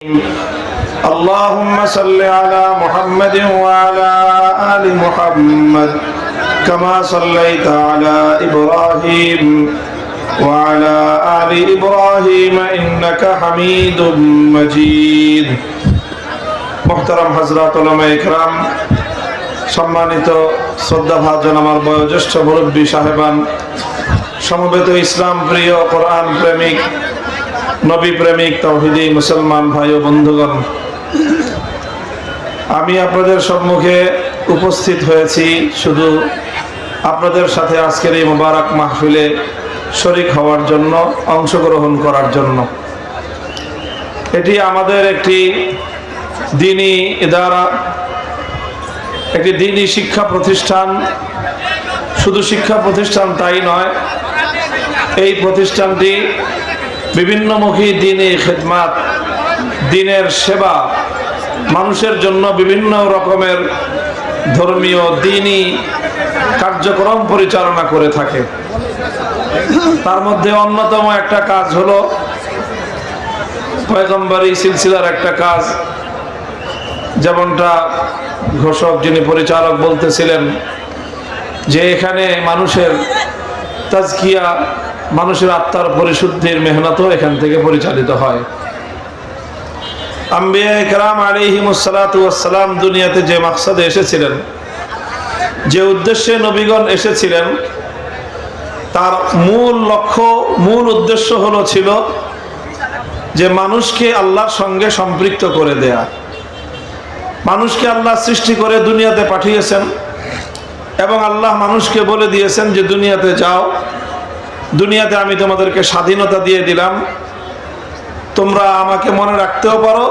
اللهم صل على محمد وعلى آل محمد كما صليت على إبراهيم وعلى آل إبراهيم إنك حميد مجيد محترم حضرات علماء ইকরাম সম্মানিত শ্রদ্ধা ভাজন আমার বয়োজ্যেষ্ঠ মুরব্বী সাহেবান সমবেত ইসলাম প্রিয় কোরআন প্রেমিক নবী প্রেমিক, তৌহিদি, মুসলমান ভাই ও বন্ধুগণ, আমি আপনাদের সম্মুখে উপস্থিত হয়েছি শুধু আপনাদের সাথে আজকের এই মোবারক মাহফিলে শরিক হওয়ার জন্য, অংশগ্রহণ করার জন্য। এটি আমাদের একটি দিনী ইদারা, একটি দিনী শিক্ষা প্রতিষ্ঠান। শুধু শিক্ষা প্রতিষ্ঠান তাই নয়, এই প্রতিষ্ঠানটি বিভিন্নমুখী দিনী খেদমাত, দিনের সেবা, মানুষের জন্য বিভিন্ন রকমের ধর্মীয় দিনই কার্যক্রম পরিচালনা করে থাকে। তার মধ্যে অন্যতম একটা কাজ হলো পয়গম্বরী সিলসিলার একটা কাজ। যেমনটা ঘোষক যিনি পরিচালক বলতেছিলেন যে এখানে মানুষের তাজকিয়া মানুষের আত্মার পরিশুদ্ধির মেহনতও এখান থেকে পরিচালিত হয়। আম্বিয়া আলিহিমসালাম দুনিয়াতে যে মাকসাদে এসেছিলেন, যে উদ্দেশ্যে নবীগণ এসেছিলেন, তার মূল লক্ষ্য, মূল উদ্দেশ্য হলো ছিল যে মানুষকে আল্লাহর সঙ্গে সম্পৃক্ত করে দেয়া। মানুষকে আল্লাহ সৃষ্টি করে দুনিয়াতে পাঠিয়েছেন এবং আল্লাহ মানুষকে বলে দিয়েছেন যে দুনিয়াতে যাও দুনিয়াতে আমি তোমাদেরকে স্বাধীনতা দিয়ে দিলাম। তোমরা আমাকে মনে রাখতেও পারো,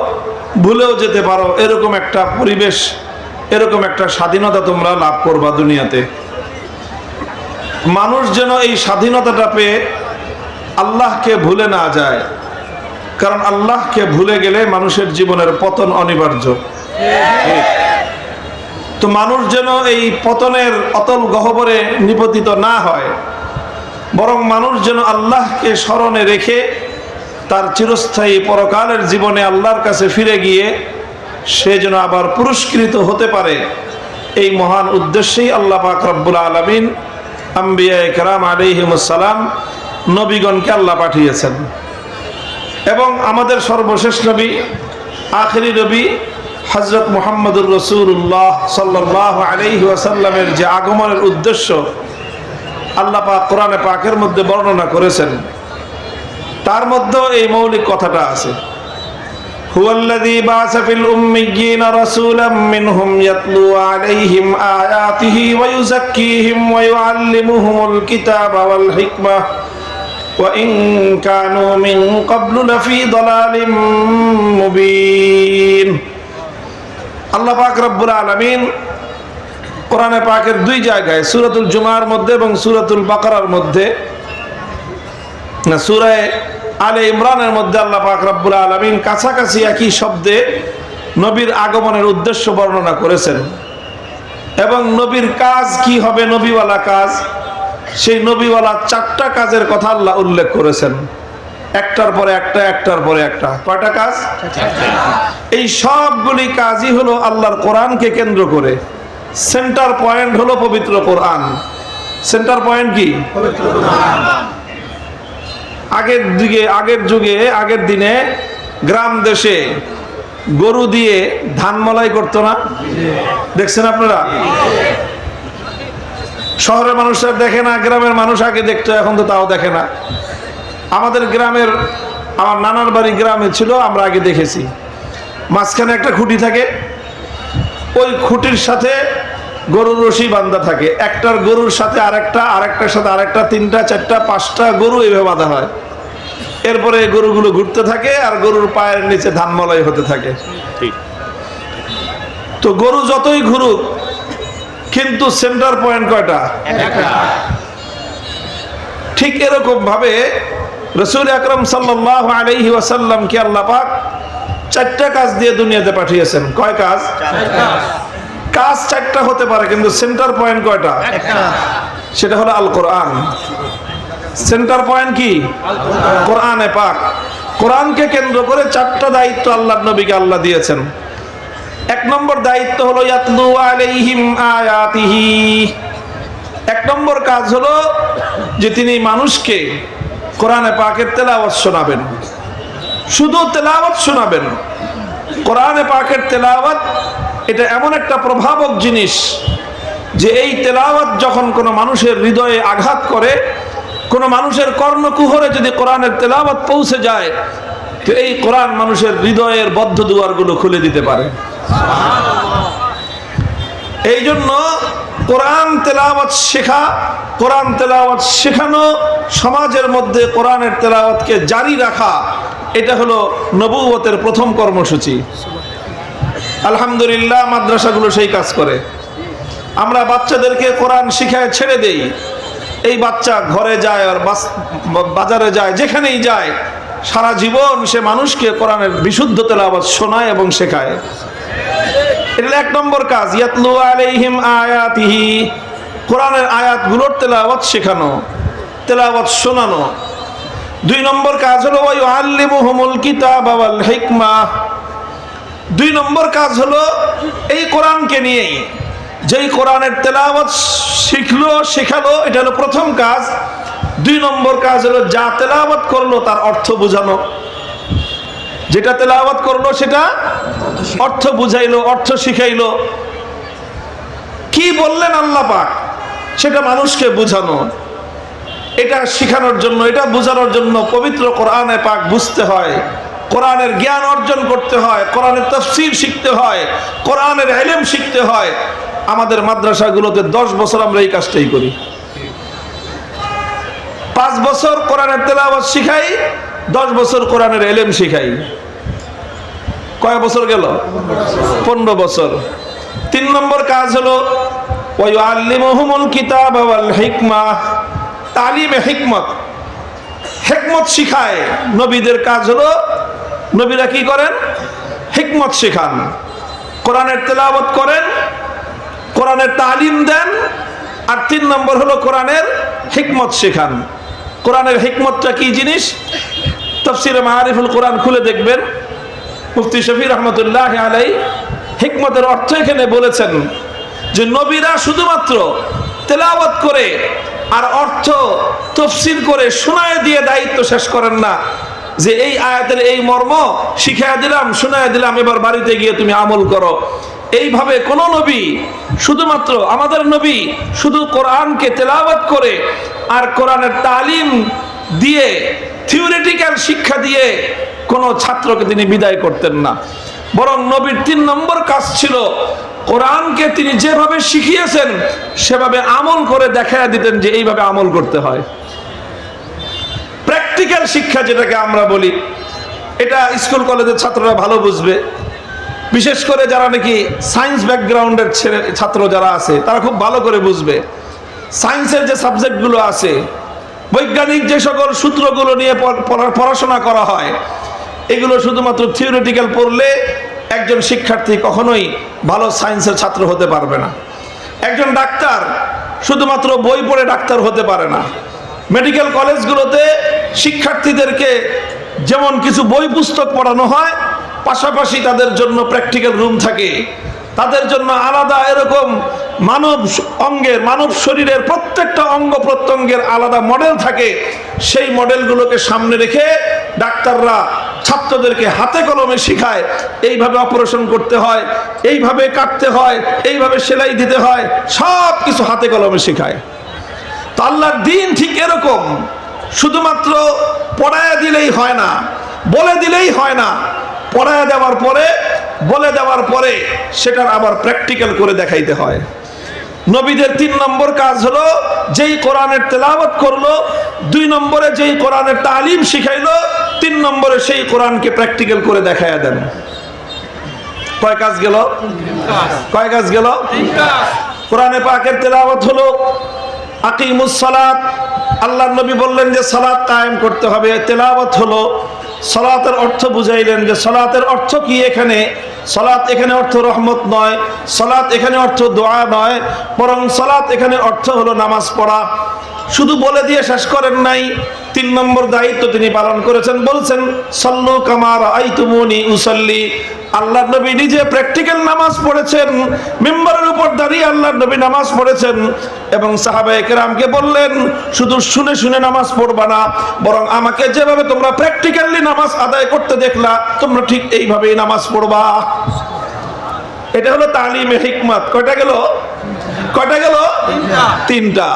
ভুলেও যেতে পারো, এরকম একটা পরিবেশ, এরকম একটা স্বাধীনতা তোমরা লাভ করবা দুনিয়াতে। মানুষ যেন এই স্বাধীনতাটা পেয়ে আল্লাহকে ভুলে না যায়, কারণ আল্লাহকে ভুলে গেলে মানুষের জীবনের পতন অনিবার্য। তো মানুষ যেন এই পতনের অতল গহবরে নিপতিত না হয় বরং মানুষ যেন আল্লাহকে স্মরণে রেখে তার চিরস্থায়ী পরকালের জীবনে আল্লাহর কাছে ফিরে গিয়ে সে যেন আবার পুরস্কৃত হতে পারে, এই মহান উদ্দেশ্যেই আল্লাহ পাক রব্বুল আলমিন আম্বিয়া একরাম আলিহিমসালাম নবীগণকে আল্লাহ পাঠিয়েছেন। এবং আমাদের সর্বশেষ নবী, আখেরি নবী হজরত মোহাম্মদুর রসুল্লাহ সাল্লাহ আলহি ওয়াসাল্লামের যে আগমনের উদ্দেশ্য আল্লাহ পাক কোরআনে পাকের মধ্যে বর্ণনা করেছেন তার মধ্যেও এই মৌলিক কথাটা আছে هو الذي بعث في الأميين رسولا منهم يتلو عليهم آياته ويزكيهم ويعلمهم الكتاب والحكمة وإن كانوا من قبل لفي ضلال مبين আল্লাহ পাক রব্বুল আলমিন কোরআনে পাকের দুই জায়গায় সুরাতুল জুমার মধ্যে এবং সুরাতুল বাকারার মধ্যে না সুরায় আলে ইমরানের মধ্যে আল্লাহ পাক রব্বুল আলমিন কাছাকাছি একই শব্দে নবীর আগমনের উদ্দেশ্য বর্ণনা করেছেন। এবং নবীর কাজ কি হবে নবীওয়ালা কাজ? সেই নবীওয়ালা চারটা কাজের কথা আল্লাহ উল্লেখ করেছেন। একটার পরে একটা একটার পরে একটা। কয়টা কাজ? এই সবগুলি কাজই হলো আল্লাহর কোরআনকে কেন্দ্র করে। সেন্টার পয়েন্ট হলো পবিত্র কোরআন। সেন্টার পয়েন্ট কি? আগের দিকে আগের যুগে আগের দিনে গ্রাম দেশে গরু দিয়ে ধান মলাই করতো না? দেখছেন আপনারা? শহরের মানুষরা দেখে না গ্রামের মানুষ আগে দেখতো এখন তো তাও দেখে না। আমাদের গ্রামের আমার নানার বাড়ি গ্রামে ছিল আমরা আগে দেখেছি। মাঝখানে একটা খুঁটি থাকে ওই খুঁটির সাথে গরুর রশি বান্ধা থাকে। একটার গরুর সাথে আরেকটা আরেকটার সাথে আরেকটা তিনটা চারটা পাঁচটা গরু এইভাবে বাঁধা হয়। এরপরে গরুগুলো ঘুরতে থাকে আর গরুর পায়ের নিচে ধান মলাই হতে থাকে। তো গরু যতই ঘুরুক কিন্তু সেন্টার পয়েন্ট কয়টা? ঠিক এরকম ভাবে রসুল আকরম সাল্লাহ আলহি ওয়াসাল্লামকে আল্লাহ পাক চারটা কাজ দিয়ে দুনিয়াতে পাঠিয়েছেন। কয় কাজ। কাজ চারটা হতে পারে কিন্তু সেন্টার পয়েন্ট কয়টা? সেটা হলো আল কোরআন সেন্টার পয়েন্ট কি? কোরআনে পাক। কোরআনকে কেন্দ্র করে চারটা দায়িত্ব আল্লাহ নবীকে আল্লাহ দিয়েছেন। এক নম্বর দায়িত্ব হলো ইয়াতলু আলাইহিম আয়াতিহি। এক নম্বর কাজ হলো যে তিনি মানুষকে কোরআনে পাকের তেলাওয়াত শোনাবেন। শুধু তেলাওয়াত শোনাবেন কোরআনে পাকের তেলাওয়াত এটা এমন একটা প্রভাবক জিনিস যে এই তেলাওয়াত যখন কোনো মানুষের হৃদয়ে আঘাত করে, কোনো মানুষের কর্ণকুহরে যদি কোরআনের তেলাওয়াত পৌঁছে যায়, তো এই কোরআন মানুষের হৃদয়ের বদ্ধ দুয়ারগুলো খুলে দিতে পারে। এই জন্য কোরআন তেলাওয়াত শেখা, কোরআন তেলাওয়াত শেখানো, সমাজের মধ্যে কোরআনের তেলাওয়াতকে জারি রাখা, এটা হলো নবুয়তের প্রথম কর্মসূচি। আলহামদুলিল্লাহ, মাদ্রাসাগুলো সেই কাজ করে। আমরা বাচ্চাদেরকে কোরআন শিখায় ছেড়ে দেই। এই বাচ্চা ঘরে যায় আর বাজারে যায়, যেখানেই যায়, সারা জীবন সে মানুষকে কোরআনের বিশুদ্ধ তেলাওয়াত শোনায় এবং শেখায়। এটা এক নম্বর কাজ, ইয়াতলু আলাইহিম আয়াতিহি। কোরআনের আয়াতগুলোর তেলাওয়াত শেখানো, তেলাওয়াত শোনানো। দুই নম্বর কাজ হলো ওই আল্লিমুহুমুল কিতাব ওয়াল হিকমা। দুই নম্বর কাজ হলো এই কোরআনকে নিয়েই। যেই কোরআনের তেলাওয়াত শিখলো, শেখালো, এটা হলো প্রথম কাজ। দুই নম্বর কাজ হলো যা তেলাওয়াত করল তার অর্থ বোঝানো। যেটা তেলাওয়াত করল সেটা অর্থ বুঝাইলো, অর্থ শিখাইলো। কি বললেন আল্লাহ পাক? সেটা মানুষকে বোঝানো। এটা শেখানোর জন্য, এটা বোঝানোর জন্য পবিত্র কোরআনে পাক বুঝতে হয়। কোরআনের জ্ঞান অর্জন করতে হয়, কোরআনের তফসির শিখতে হয়, কোরআনের এলেম শিখতে হয়, আমাদের মাদ্রাসাগুলোতে দশ বছর আমরা এই কাজটাই করি। পাঁচ বছর কোরআনের তেলাওয়াত শিখাই, দশ বছর কোরআনের এলেম শিখাই। কয় বছর গেল? পনেরো বছর। তিন নম্বর কাজ হলো ওই আল্লিমহুমুল কিতাব হিকমা। তালিমে হিকমত। হিকমত শিখায়। নবীদের কাজ হলো নবীরা কি করেন? হিকমত শেখান। কোরআনের তেলাওয়াত করেন, কোরআনের তালিম দেন, আর তিন নম্বর হলো কোরআনের হিকমত শেখান। কোরআনের হিকমতটা কি জিনিস? তফসিরে মাহারিফুল কোরআন খুলে দেখবেন। মুফতি শফি রহমতুল্লাহ আলাই হিকমতের অর্থ এখানে বলেছেন যে নবীরা শুধুমাত্র তেলাওয়াত করে আর অর্থ তফসিল করে শোনায় দিয়ে দায়িত্ব শেষ করেন না। যে এই আয়াতের এই মর্ম শিখাইয়া দিলাম শোনায় দিলাম, এবার বাড়িতে গিয়ে তুমি আমল করো। এইভাবে কোন নবী, শুধুমাত্র আমাদের নবী, শুধু কোরআনকে তেলাওয়াত করে আর কোরআনের তালিম দিয়ে, থিওরিটিক্যাল শিক্ষা দিয়ে কোনো ছাত্রকে তিনি বিদায় করতেন না। বরং নবীর তিন নম্বর কাজ ছিল, কোরআনকে তিনি যেভাবে শিখিয়েছেন, সেভাবে আমল করে দেখা দিতেন যে এইভাবে আমল করতে হয়। প্র্যাকটিক্যাল শিক্ষা যেটাকে আমরা বলি, এটা স্কুল কলেজের ছাত্ররা ভালো বুঝবে। বিশেষ করে যারা নাকি সায়েন্স ব্যাকগ্রাউন্ডের ছেলে, ছাত্র যারা আছে, তারা খুব ভালো করে বুঝবে। সায়েন্সের যে সাবজেক্টগুলো আছে, বৈজ্ঞানিক যে সকল সূত্রগুলো নিয়ে পড়াশোনা করা হয়, এগুলো শুধুমাত্র থিওরিটিক্যাল পড়লে একজন শিক্ষার্থী কখনোই ভালো সায়েন্সের ছাত্র হতে পারবে না। একজন ডাক্তার শুধুমাত্র বই পড়ে ডাক্তার হতে পারে না। মেডিকেল কলেজগুলোতে শিক্ষার্থীদেরকে যেমন কিছু বই পুস্তক পড়ানো হয়, পাশাপাশি তাদের জন্য প্র্যাকটিক্যাল রুম থাকে। তাদের জন্য আলাদা এরকম মানব অঙ্গের, মানব শরীরের প্রত্যেকটা অঙ্গ প্রত্যঙ্গের আলাদা মডেল থাকে। সেই মডেলগুলোকে সামনে রেখে ডাক্তাররা ছাত্রদেরকে হাতে কলমে শেখায়, এইভাবে অপারেশন করতে হয়, এইভাবে কাটতে হয়, এইভাবে সেলাই দিতে হয় সব কিছু হাতে কলমে শেখায়। তো আল্লাহর দিন ঠিক এরকম। শুধুমাত্র পড়ায়া দিলেই হয় না বলে দিলেই হয় না। পড়ায়া দেওয়ার পরে বলে দেওয়ার পরে সেটার আবার প্র্যাকটিক্যাল করে দেখাইতে হয়। নবীদের তিন নম্বর কাজ হলো যেই কোরআনের তেলাওয়াত করল দুই নম্বরে যেই কোরআনের তালিম শিখাইলো তিন নম্বরে সেই কোরআনকে প্র্যাকটিক্যাল করে দেখাইয়া দেন। কয় কাজ গেল? কয় কাজ গেল? কোরআনে পাকের তেলাওয়াত হলো আকিমুস সালাত আল্লাহর নবী বললেন যে সালাত কায়েম করতে হবে, তেলাওয়াত হলো, সালাতের অর্থ বুঝাইলেন যে সালাতের অর্থ কি এখানে? সালাত এখানে অর্থ রহমত নয়, সালাত এখানে অর্থ দোয়া নয়, বরং সালাত এখানে অর্থ হলো নামাজ পড়া। শুধু বলে দিয়ে শেষ করেন নাই তিন নম্বর দায়িত্ব তিনি পালন করেছেন, বলছেন, সল্লু কামার আইতুমুনি উসল্লি। আল্লাহ নবী নিজে প্র্যাকটিক্যাল নামাজ পড়েছেন, মেম্বারের উপর দাঁড়িয়ে আল্লাহ নবী নামাজ পড়েছেন এবং সাহাবায়ে কেরামকে বললেন, শুধু শুনে শুনে নামাজ পড়বা না, বরং আমাকে যেভাবে তোমরা প্র্যাকটিক্যালি নামাজ আদায় করতে দেখলা, তোমরা ঠিক এইভাবেই নামাজ পড়বা। এটা হলো তালিমে হিকমত। কয়টা গেল? কয়টা গেল? তিনটা।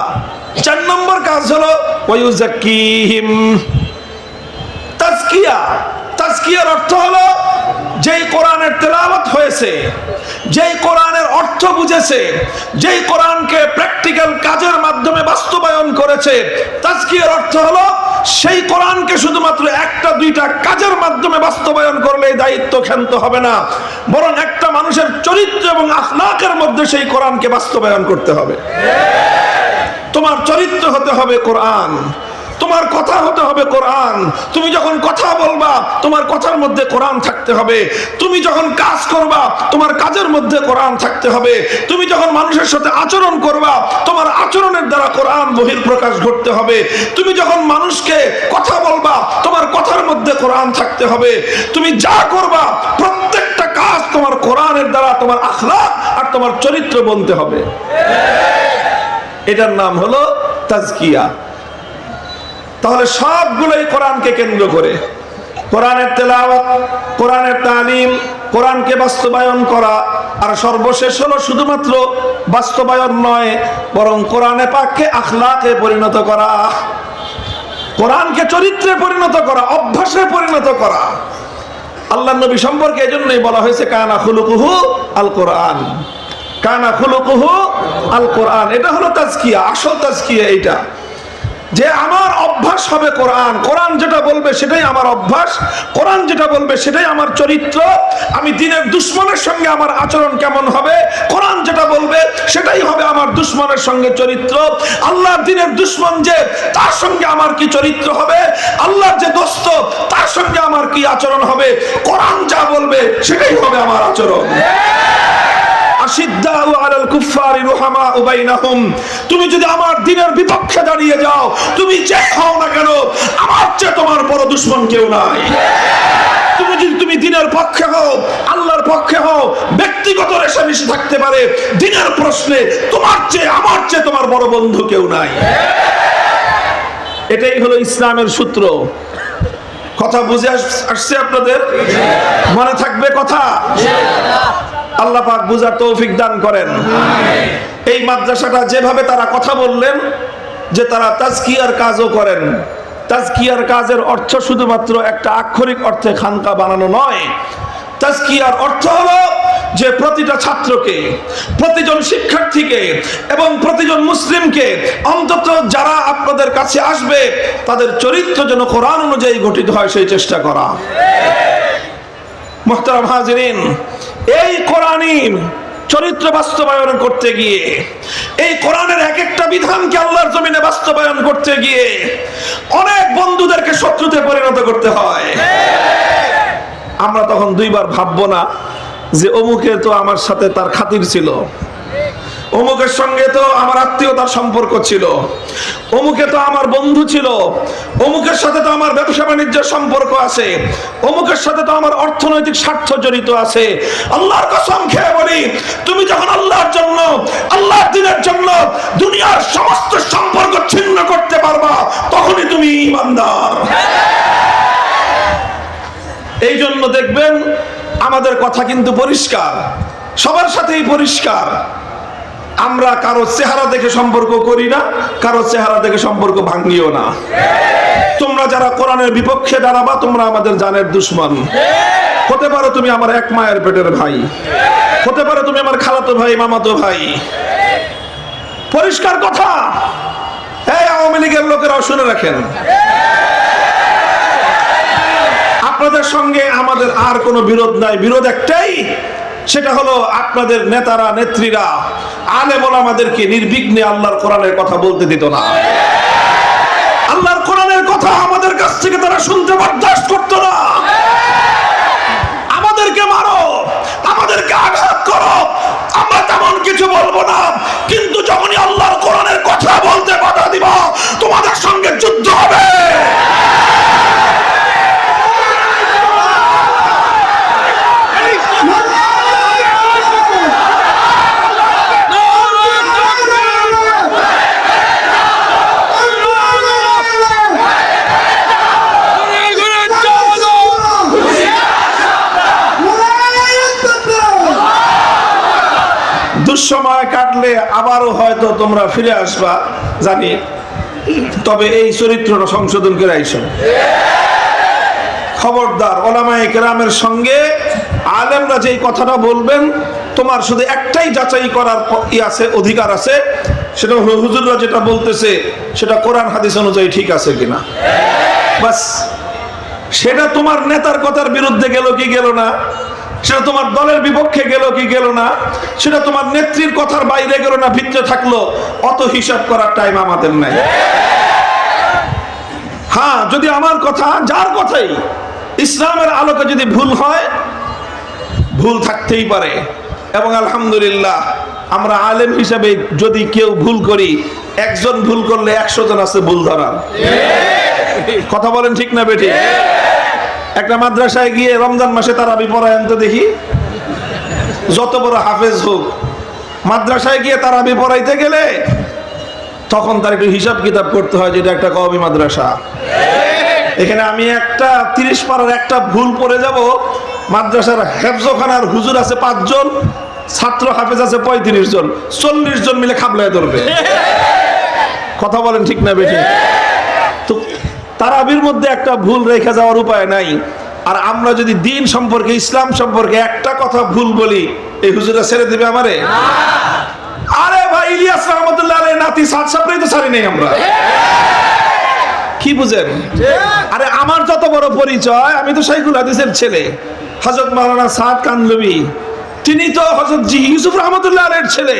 চার নম্বর কাজ হলো তাজকিয়া। তাজকিয়ার অর্থ হলো, যেই কোরআনের তেলাওয়াত হয়েছে, যেই কোরআনের অর্থ বুঝেছে, যেই কোরআনকে প্র্যাকটিক্যাল কাজের মাধ্যমে বাস্তবায়ন করেছে, তাজকিয়ার অর্থ হলো, সেই কোরআনকে শুধুমাত্র একটা, দুইটা কাজের মাধ্যমে বাস্তবায়ন করলে দায়িত্ব ক্ষান্ত হবে না। বরং একটা মানুষের চরিত্র এবং আখলাকের মধ্যে সেই কোরআনকে বাস্তবায়ন করতে হবে। তোমার চরিত্র হতে হবে কোরআন। তোমার কথা হতে হবে কোরআন। তুমি যখন কথা বলবা, তোমার কথার মধ্যে কোরআন থাকতে হবে। তুমি যখন কাজ করবা, তোমার কাজের মধ্যে কোরআন থাকতে হবে। তুমি যখন মানুষের সাথে আচরণ করবা, তোমার আচরণের দ্বারা কোরআন বহির প্রকাশ ঘটতে হবে। তুমি যখন মানুষকে কথা বলবা, তোমার কথার মধ্যে কোরআন থাকতে হবে। তুমি যা করবা, প্রত্যেকটা কাজ তোমার কোরআনের দ্বারা তোমার আখলাক আর তোমার চরিত্র বলতে হবে। এটার নাম হলো তাজকিয়া। তাহলে সবগুলোই কোরআনকে কেন্দ্র করে। কোরআনের তেলাওয়াত, কোরআনের তালিম, কোরআনকে বাস্তবায়ন করা, আর সর্বশেষ হলো শুধুমাত্র বাস্তবায়ন নয়, বরং কোরআনে পাককে আখলাকে পরিণত করা, কোরআনকে চরিত্রে পরিণত করা, অভ্যাসে পরিণত করা। আল্লাহ নবী সম্পর্কে এজন্যই বলা হয়েছে, কানা খুলুকুহু আল কোরআন। কানা খুলুকুহু আল কোরআন। এটা হলো তাজকিয়া, আসল তাজকিয়া এইটা। যে আমার অভ্যাস হবে কোরআন। কোরআন যেটা বলবে সেটাই আমার অভ্যাস। কোরআন যেটা বলবে সেটাই আমার চরিত্র। আমি দিনের দুশ্মনের সঙ্গে আমার আচরণ কেমন হবে? কোরআন যেটা বলবে সেটাই হবে আমার দুশ্মনের সঙ্গে চরিত্র। আল্লাহর দিনের দুশ্মন যে, তার সঙ্গে আমার কি চরিত্র হবে? আল্লাহর যে দোস্ত, তার সঙ্গে আমার কি আচরণ হবে? কোরআন যা বলবে সেটাই হবে আমার আচরণ। তুমি যদি আমার দিনের বিপক্ষে দাঁড়িয়ে যাও, তুমি যে হও না কেন, আমার চেয়ে তোমার বড় দুশ্মন কেউ নাই। তুমি যদি তুমি দিনের পক্ষে হও, আল্লাহর পক্ষে হও, ব্যক্তিগত থাকতে পারে, দিনের প্রশ্নে তোমার চেয়ে, আমার চেয়ে তোমার বড় বন্ধু কেউ নাই। এটাই হলো ইসলামের সূত্র। কথা বুঝে আস- আসছে আপনাদের? মনে থাকবে কথা? আল্লাহ পাক বুঝার তৌফিক দান করেন। এই মাদ্রাসাটা যেভাবে তারা কথা বললেন যে তারা তাজকিয়ার কাজও করেন। তাজকিয়ার কাজের অর্থ শুধুমাত্র একটা আক্ষরিক অর্থে খানকা বানানো নয়। তাজকিয়ার অর্থ হলো যে প্রতিটা ছাত্রকে প্রতিজন শিক্ষার্থীকে এবং প্রতিজন মুসলিমকে অন্তত যারা আপনাদের কাছে আসবে তাদের চরিত্র যেন কোরআন অনুযায়ী গঠিত হয় সেই চেষ্টা করা। মোহতারাম হাজরিন, এই কোরআনই চরিত্র বাস্তবায়ন করতে গিয়ে, এই কোরআনের এক একটা বিধানকে আল্লাহর জমিনে বাস্তবায়ন করতে গিয়ে অনেক বন্ধুদেরকে শত্রুতে পরিণত করতে হয়। আমরা তখন দুইবার ভাববো না যে অমুকে তো আমার সাথে তার খাতির ছিল। অমুকের সঙ্গে তো আমার আত্মীয়তার সম্পর্ক ছিল। অমুকে তো আমার বন্ধু ছিল। অমুকের সাথে তো আমার ব্যবসা বাণিজ্যের সম্পর্ক আছে। অমুকের সাথে তো আমার অর্থনৈতিক স্বার্থ জড়িত আছে। আল্লাহর কসম খেয়ে বলি, তুমি যখন আল্লাহর জন্য, আল্লাহর দিনের জন্য দুনিয়ার সমস্ত সম্পর্ক ছিন্ন করতে পারবা, তখনই তুমি ইমানদার। এই জন্য দেখবেন, আমাদের কথা কিন্তু পরিষ্কার। সবার সাথেই পরিষ্কার। আমরা কারও চেহারা দেখে সম্পর্ক করি না, কারও চেহারা দেখে সম্পর্ক ভাঙিও না। তোমরা যারা কোরআনের বিপক্ষে দাঁড়াবা, তোমরা আমাদের জানের দুশ্মন। হতে পারো তুমি আমার এক মায়ের পেটের ভাই। হতে পারো তুমি আমার খালাতো ভাই, মামাতো ভাই। পরিষ্কার কথা। এই আওয়ামী লীগের লোকেরাও শুনে রাখেন। আপনাদের সঙ্গে আমাদের আর কোনো বিরোধ নাই। বিরোধ একটাই সেটা হলো আপনাদের নেতারা, নেত্রীরা আলে আমাদেরকে নির্বিঘ্নে আল্লাহর কোরআনের কথা বলতে দিত না। আল্লাহর কোরআনের কথা আমাদের কাছ থেকে তারা শুনতে বরদাস্ত করতো না। আমাদেরকে মারো, আমাদেরকে আঘাত করো, আমরা তেমন কিছু বলব না। কিন্তু যখনই আল্লাহর কোরআনের কথা বলতে বাধা দিব দুঃসময় কাটলে আবারও হয়তো তোমরা ফিরে আসবা, জানি। তবে এই চরিত্রটা সংশোধন করে আইসো। খবরদার ওলামায়ে কেরামের সঙ্গে আলেমরা যেই কথাটা বলবেন, তোমার শুধু একটাই যাচাই করার ই আছে, অধিকার আছে, সেটা হলো হুজুররা যেটা বলতেছে, সেটা কোরআন, হাদিস অনুযায়ী ঠিক আছে কিনা। বাস, সেটা তোমার নেতার কথার বিরুদ্ধে গেল কি গেল না? সেটা তোমার দলের বিপক্ষে গেল কি গেল না, সেটা তোমার নেত্রীর কথার বাইরে গেল না, ভিতরে থাকল, অত হিসাব করার টাইম আমাদের নাই। হ্যাঁ যদি আমার কথা, যার কথাই, ইসলামের আলোকে যদি ভুল হয়, ভুল থাকতেই পারে। এবং আলহামদুলিল্লাহ, আমরা আলেম হিসাবে যদি কেউ ভুল করি, একজন ভুল করলে একশো জন আছে ভুল ধরার। কথা বলেন ঠিক না বেটি একটা মাদ্রাসায় গিয়ে রমজান মাসে তারা বিপরায়ন তো দেখি, যত বড় হাফেজ হোক, মাদ্রাসায় গিয়ে তারা পড়াইতে গেলে তখন তার একটু হিসাব কিতাব করতে হয় যেটা একটা কবি মাদ্রাসা। এখানে আমি একটা তিরিশ পারার একটা ভুল পড়ে যাব, মাদ্রাসার হেফজখানার হুজুর আছে পাঁচজন, ছাত্র হাফেজ আছে পঁয়ত্রিশ জন, চল্লিশ জন মিলে খাবলায় ধরবে। কথা বলেন ঠিক না তো তারাবির মধ্যে একটা ভুল রেখে যাওয়ার উপায় নাই। আর আমরা যদি দিন সম্পর্কে, ইসলাম সম্পর্কে একটা কথা ভুল বলি, এই হুজুরা ছেড়ে দিবে আমারে? আরে ভাই, ইলিয়াস রহমতুল্লাহ নাতি সাত সাপড়েই তো ছাড়ি নেই আমরা। কি বুঝেন? আরে আমার যত বড় পরিচয়, আমি তো শাইখুল হাদিসের ছেলে। হজরত মাওলানা সাদ কান্দবি তিনি তো হজরত জি ইউসুফ রহমতুল্লাহ ছেলে।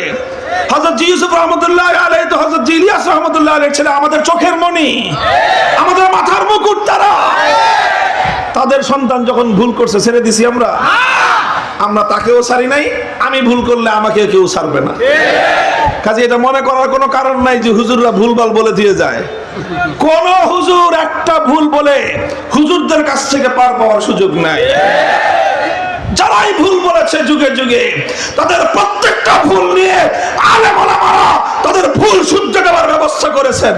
ছেলে, আমাদের চোখের আমাদের মাথার তারা। তাদের সন্তান যখন ভুল করছে, ছেড়ে দিছি আমরা। আমরা তাকেও সারি নাই, আমি ভুল করলে আমাকে কেউ সারবে না। কাজে এটা মনে করার কোনো কারণ নাই যে হুজুররা ভুলভাল বলে দিয়ে যায়। কোন হুজুর একটা ভুল বলে হুজুরদের কাছ থেকে পার পাওয়ার সুযোগ নাই। যারাই ভুল বলেছে যুগে যুগে, তাদের প্রত্যেকটা ভুল নিয়ে আলেম ওলামারা তাদের ভুল শুদ্ধ দেওয়ার ব্যবস্থা করেছেন।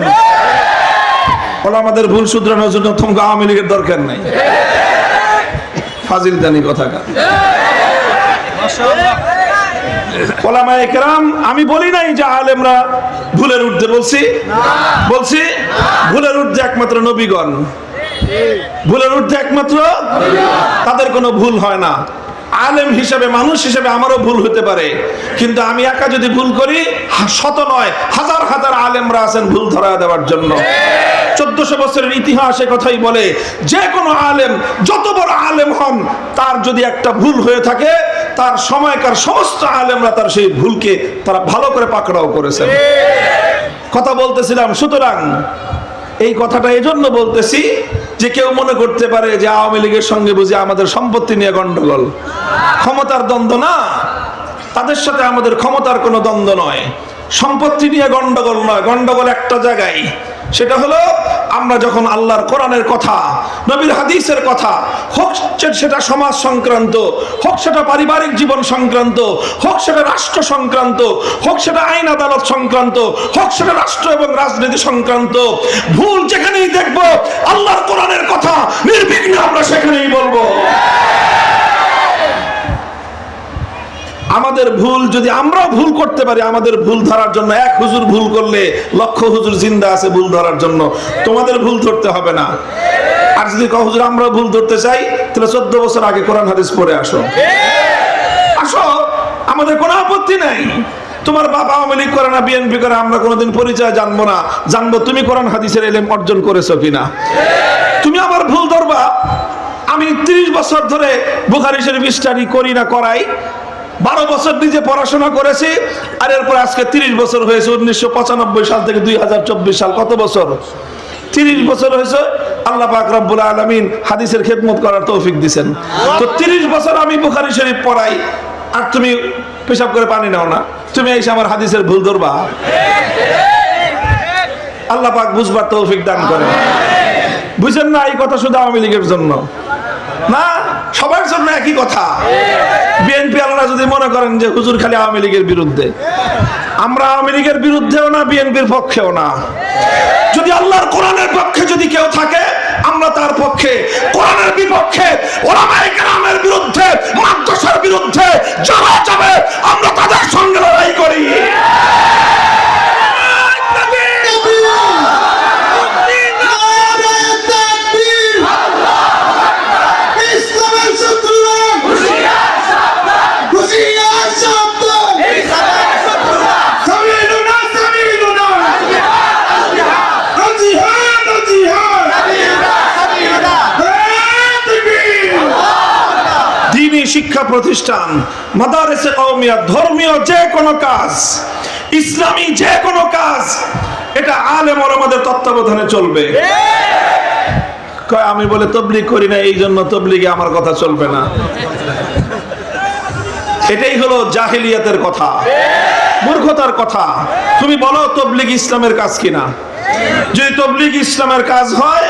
ওলামাদের ভুল শুধরানোর জন্য আওয়ামী লীগের দরকার নাই। ফাজিল জানি কথা আমি বলি নাই যে আলেমরা ভুলের ঊর্ধ্বে, বলছি? বলছি? ভুলের ঊর্ধ্বে একমাত্র নবীগণ। ভুলের ঊর্ধ্বে একমাত্র তাদের কোনো ভুল হয় না। আলেম হিসেবে, মানুষ হিসেবে আমারও ভুল হতে পারে। কিন্তু আমি একা যদি ভুল করি শত নয়, হাজার হাজার আলেমরা আছেন ভুল ধরা দেওয়ার জন্য। চোদ্দশো বছরের ইতিহাসে কথাই বলে, যে কোনো আলেম, যত বড় আলেম হন, তার যদি একটা ভুল হয়ে থাকে, তার সময়কার সমস্ত আলেমরা তার সেই ভুলকে তারা ভালো করে পাকড়াও করেছেন। কথা বলতেছিলাম, সুতরাং এই কথাটা এজন্য বলতেছি যে কেউ মনে করতে পারে যে আওয়ামী লীগের সঙ্গে বুঝি আমাদের সম্পত্তি নিয়ে গন্ডগোল। ক্ষমতার দ্বন্দ্ব না। তাদের সাথে আমাদের ক্ষমতার কোনো দ্বন্দ্ব নয়। সম্পত্তি নিয়ে গন্ডগোল নয়। গন্ডগোল একটা জায়গায়। সেটা হলো, আমরা যখন আল্লাহর কোরআনের কথা, নবীর হাদিসের কথা, হোক সেটা সমাজ সংক্রান্ত, হোক সেটা পারিবারিক জীবন সংক্রান্ত, হোক সেটা রাষ্ট্র সংক্রান্ত, হোক সেটা আইন আদালত সংক্রান্ত, হোক সেটা রাষ্ট্র এবং রাজনীতি সংক্রান্ত, ভুল যেখানেই দেখব, আল্লাহর কোরআনের কথা, নির্বিঘ্নে আমরা সেখানেই বলব। আমাদের ভুল যদি আমরাও ভুল করতে পারি, আমাদের ভুল ধরার জন্য এক হুজুর ভুল করলে লক্ষ হুজুর জিন্দা আছে ভুল ধরার জন্য। তোমাদের ভুল ধরতে হবে না। আর যদি কও, হুজুর আমরা ভুল ধরতে চাই, তাহলে চোদ্দ বছর আগে কোরআন হাদিস পড়ে আসো। আসো, আমাদের কোনো আপত্তি নাই। তোমার বাবা আওয়ামী লীগ করে না বিএনপি করে, আমরা কোনোদিন পরিচয় জানব না। জানব তুমি কোরআন হাদিসের এলেম অর্জন করেছ কিনা। তুমি আমার ভুল ধরবা। আমি তিরিশ বছর ধরে বুখারি শরীফ স্টাডি করি না, করাই। বারো বছর নিজে পড়াশোনা করেছি, আর এরপর আজকে তিরিশ বছর হয়েছে, উনিশশো পঁচানব্বই সাল থেকে দুই হাজার চব্বিশ সাল। কত বছর? তিরিশ বছর হয়েছে, আল্লাহ পাক আলমিন হাদিসের খেদমত করার তৌফিক দিছেন। তো তিরিশ বছর আমি বুখারি শরীফ পড়াই, আর তুমি পেশাব করে পানি নাও না। তুমি এসে আমার হাদিসের ভুল ধরবা। আল্লাহ পাক বুঝবার তৌফিক দান করে বুঝেন না এই কথা শুধু আওয়ামী লীগের জন্য। না, সবার জন্য একই কথা। বিএনপি আলারা যদি মনে করেন যে হুজুর খালি আওয়ামী লীগের বিরুদ্ধে, আমরা আওয়ামী লীগের বিরুদ্ধেও না, বিএনপির পক্ষেও না। যদি আল্লাহর কোরআনের পক্ষে যদি কেউ থাকে, আমরা তার পক্ষে। কোরআনের বিপক্ষে, ওলামায়ে কেরামের বিরুদ্ধে, মাদ্রাসার বিরুদ্ধে যারা যাবে, আমরা তাদের সঙ্গে লড়াই প্রতিষ্ঠান, মাদারেসে কওমিয়া, ধর্মীয় যে কোনো কাজ, ইসলামী যে কোনো কাজ, এটা আলেম আমাদের তত্ত্বাবধানে চলবে। আমি বলে তবলিগ করি না এই জন্য তবলিগে আমার কথা চলবে না। এটাই হলো জাহিলিয়াতের কথা, মূর্খতার কথা। তুমি বলো তবলিগ ইসলামের কাজ কিনা? যদি তবলিগ ইসলামের কাজ হয়,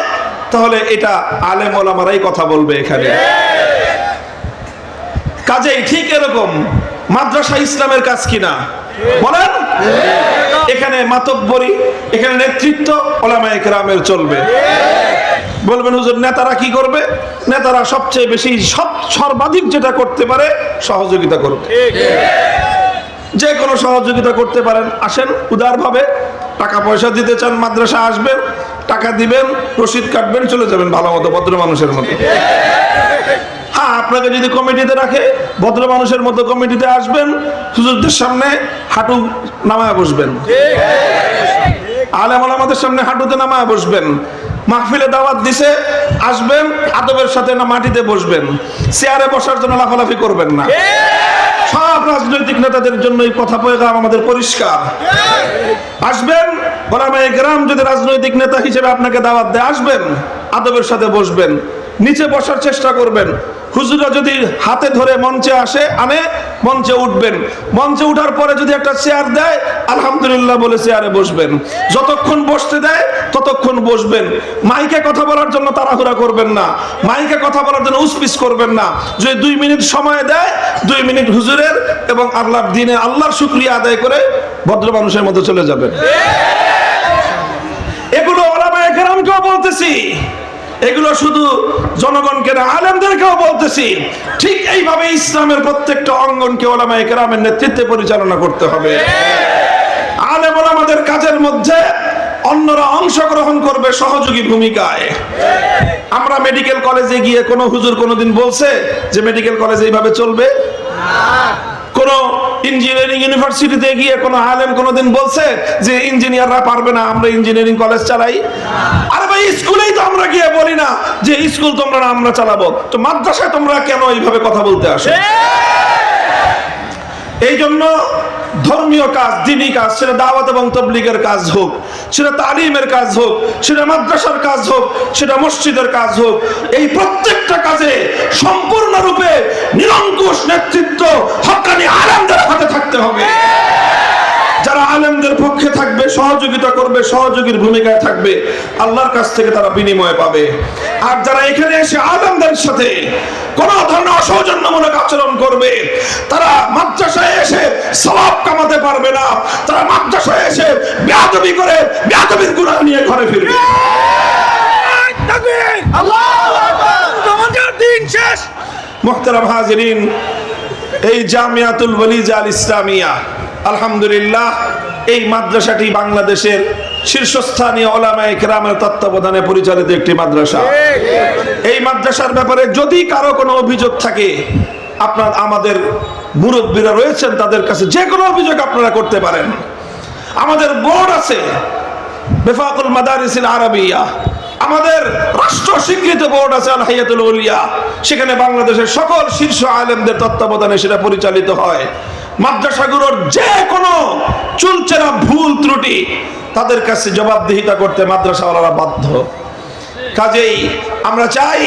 তাহলে এটা আলেম ওলামারাই কথা বলবে এখানে। কাজেই ঠিক এরকম, মাদ্রাসা ইসলামের কাজ কিনা? বলেন। এখানে মাতব্বরি, এখানে নেতৃত্ব ওলামায়ে কেরামের চলবে। বলবেন, হুজুর, নেতারা কি করবে? নেতারা সবচেয়ে বেশি, সব সর্বাধিক যেটা করতে পারে, সহযোগিতা করবে। যে কোনো সহযোগিতা করতে পারেন। আসেন, উদারভাবে টাকা পয়সা দিতে চান, মাদ্রাসা আসবেন, টাকা দিবেন, রসিদ কাটবেন, চলে যাবেন ভালো মতো, ভদ্র মানুষের মতো। আপনাকে যদি কমিটিতে রাখে ভদ্র মানুষের মতো কমিটিতে আসবেন, হুজুরদের সামনে হাঁটু নামায় বসবেন। আলেম আমাদের সামনে হাঁটুতে নামায় বসবেন। মাহফিলে দাওয়াত দিছে, আসবেন, আদবের সাথে না মাটিতে বসবেন। চেয়ারে বসার জন্য লাফালাফি করবেন না। সব রাজনৈতিক নেতাদের জন্য এই কথা পয়গাম আমাদের পরিষ্কার। আসবেন, ওলামায়ে গ্রাম যদি রাজনৈতিক নেতা হিসেবে আপনাকে দাওয়াত দেয়, আসবেন, আদবের সাথে বসবেন। নিচে বসার চেষ্টা করবেন। হুজুরা যদি হাতে ধরে মঞ্চে আসে আনে মঞ্চে উঠবেন। মঞ্চে উঠার পরে যদি একটা চেয়ার দেয় আলহামদুলিল্লাহ বলে চেয়ারে বসবেন। যতক্ষণ বসতে দেয় ততক্ষণ বসবেন। মাইকে কথা বলার জন্য তাড়াহুড়া করবেন না। মাইকে কথা বলার জন্য উসপিস করবেন না। যদি দুই মিনিট সময় দেয় দুই মিনিট হুজুরের এবং আল্লাহর দিনে আল্লাহর শুক্রিয়া আদায় করে ভদ্র মানুষের মতো চলে যাবেন। এগুলো ওলামায়ে কেরামকেও বলতেছি। এগুলো শুধু জনগণকে না, আলেমদেরকেও বলতেছি। ঠিক এইভাবে ইসলামের প্রত্যেকটা অঙ্গনকে ওলামায়ে কেরামের নেতৃত্বে পরিচালনা করতে হবে। আলেম ওলামাদের কাজের মধ্যে অন্যরা অংশগ্রহণ করবে সহযোগী ভূমিকায়। আমরা মেডিকেল কলেজে গিয়ে কোনো হুজুর কোনোদিন বলছে যে মেডিকেল কলেজ এইভাবে চলবে? কোন ইঞ্জিনিয়ারিং ইউনিভার্সিটিতে গিয়ে কোন আলেম কোনদিন বলছে যে ইঞ্জিনিয়াররা পারবে না আমরা ইঞ্জিনিয়ারিং কলেজ চালাই? আরে ভাই স্কুলেই তো আমরা গিয়ে বলি না যে স্কুল তোমরা না আমরা চালাবো। তো মাদ্রাসায় তোমরা কেন এইভাবে কথা বলতে আসো? এই জন্য ধর্মীয় কাজ, দিনী কাজ, সেটা দাওয়াত এবং তবলিগের কাজ হোক, সেটা তালিমের কাজ হোক, সেটা মাদ্রাসার কাজ হোক, সেটা মসজিদের কাজ হোক, এই প্রত্যেকটা কাজে সম্পূর্ণরূপে নিরঙ্কুশ নেতৃত্ব হকানি আলেমদের হাতে থাকতে হবে যারা আলেমদের পক্ষে থাকবে সহযোগিতা করবে সহযোগীর ভূমিকায় থাকবে আল্লাহর কাছ থেকে তারা বিনিময় পাবে। আর যারা এখানে এসে আলেমদের সাথে কোন ধরনের অসৌজন্যমূলক আচরণ করবে তারা মাদ্রাসায় এসে সবাব কামাতে পারবে না। তারা মাদ্রাসায় এসে বেয়াদবি করে বেয়াদবির গুণা নিয়ে ঘরে ফিরবে। মোহতারাম হাজিরিন এই জামিয়াতুল ওয়ালিজ আল ইসলামিয়া। আলহামদুলিল্লাহ, এই মাদ্রাসাটি বাংলাদেশের শীর্ষস্থানীয় ওলামায়ে কেরামের তত্ত্বাবধানে পরিচালিত একটি মাদ্রাসা। এই মাদ্রাসার ব্যাপারে যদি কারও কোনো অভিযোগ থাকে, আপনার, আমাদের মুরব্বীরা রয়েছেন তাদের কাছে যে কোনো অভিযোগ আপনারা করতে পারেন। আমাদের বোর্ড আছে, বেফাকুল মাদারিসিল আরবিয়া। আমাদের রাষ্ট্র স্বীকৃত বোর্ড আছে আল হাইয়াতুল উলিয়া। সেখানে বাংলাদেশের সকল শীর্ষ আলেমদের তত্ত্বাবধানে সেটা পরিচালিত হয়। মাদ্রাসাগুলোর যে কোনো চুলচেরা ভুল ত্রুটি তাদের কাছে জবাবদিহিতা করতে মাদ্রাসাওয়ালারা বাধ্য। কাজেই আমরা চাই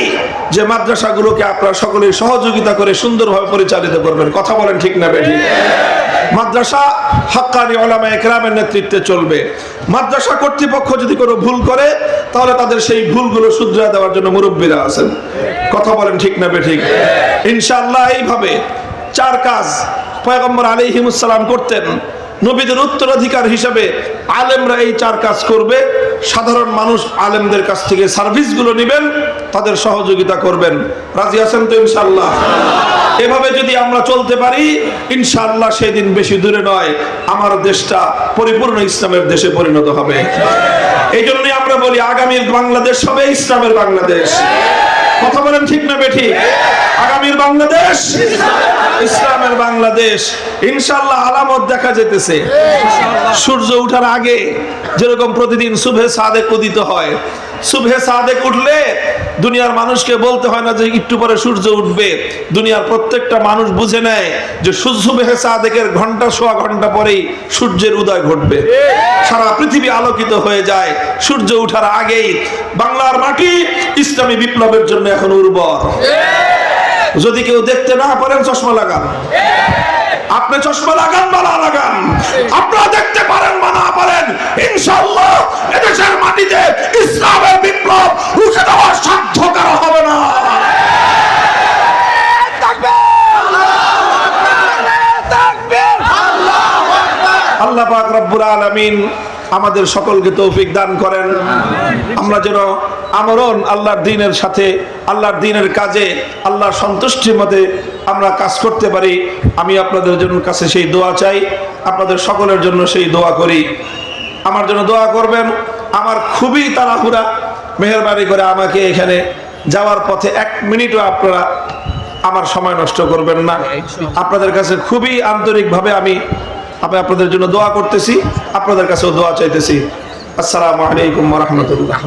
যে মাদ্রাসাগুলোকে আপনারা সকলেই সহযোগিতা করে সুন্দরভাবে পরিচালিত করবেন। কথা বলেন ঠিক না বেঠি? মাদ্রাসা হাক্কানি ওলামা একরামের নেতৃত্বে চলবে। মাদ্রাসা কর্তৃপক্ষ যদি কোনো ভুল করে, তাহলে তাদের সেই ভুলগুলো শুধরে দেওয়ার জন্য মুরব্বীরা আছেন। কথা বলেন ঠিক না বেঠিক ইনশাআল্লাহ এইভাবে চার কাজ পয়গম্বর আলিহিমুসালাম করতেন। নবীদের উত্তরাধিকার হিসাবে আলেমরা এই চার কাজ করবে। সাধারণ মানুষ আলেমদের কাছ থেকে সার্ভিসগুলো নেবেন, তাদের সহযোগিতা করবেন। রাজি আছেন তো ইনশাল্লাহ এভাবে যদি আমরা চলতে পারি ইনশাল্লাহ সেদিন বেশি দূরে নয়, আমার দেশটা পরিপূর্ণ ইসলামের দেশে পরিণত হবে। এই জন্যই আমরা বলি, আগামীর বাংলাদেশ হবে ইসলামের বাংলাদেশ। কথা বলেন ঠিক না বেঠি? আগামীর বাংলাদেশ? ইসলামের বাংলাদেশ। ইনশাল্লাহ আলামত দেখা যেতেছে। সূর্য উঠার আগে যেরকম প্রতিদিন শুভে সাদেক উদিত হয়, শুভে সাদেক উঠলে দুনিয়ার মানুষকে বলতে হয় না যে একটু পরে সূর্য উঠবে। দুনিয়ার প্রত্যেকটা মানুষ বুঝে নেয় যে সূর্য বেহে সাদেকের ঘণ্টা সোয়া ঘণ্টা পরেই সূর্যের উদয় ঘটবে। সারা পৃথিবী আলোকিত হয়ে যায় সূর্য ওঠার আগেই। বাংলার মাটি ইসলামী বিপ্লবের জন্য এখন উর্বর। যদি কেউ দেখতে না পারেন, চশমা লাগান। আপনি চশমা লাগান বা লাগান আপনারা দেখতে পারেন বা না পারেন ইনশাআল্লাহ এদেশের মাটিতে ইসলামের বিপ্লব রুখে দেওয়ার সাধ্য কারও হবে না আল্লাহ পাক রব্বুল আলামিন আমাদের সকলকে তৌফিক দান করেন। আমরা যেন আমরণ আল্লাহর দিনের সাথে, আল্লাহর দিনের কাজে, আল্লাহর সন্তুষ্টির মতে আমরা কাজ করতে পারি। আমি আপনাদের জন্য কাছে সেই দোয়া চাই। আপনাদের সকলের জন্য সেই দোয়া করি। আমার জন্য দোয়া করবেন। আমার খুবই তাড়াহুড়া। মেহরবানি করে আমাকে এখানে যাওয়ার পথে এক মিনিটও আপনারা আমার সময় নষ্ট করবেন না। আপনাদের কাছে খুবই আন্তরিকভাবে আমি আমি আপনাদের জন্য দোয়া করতেছি আপনাদের কাছেও দোয়া চাইতেছি। আসসালামু আলাইকুম রহমতুল্লাহ।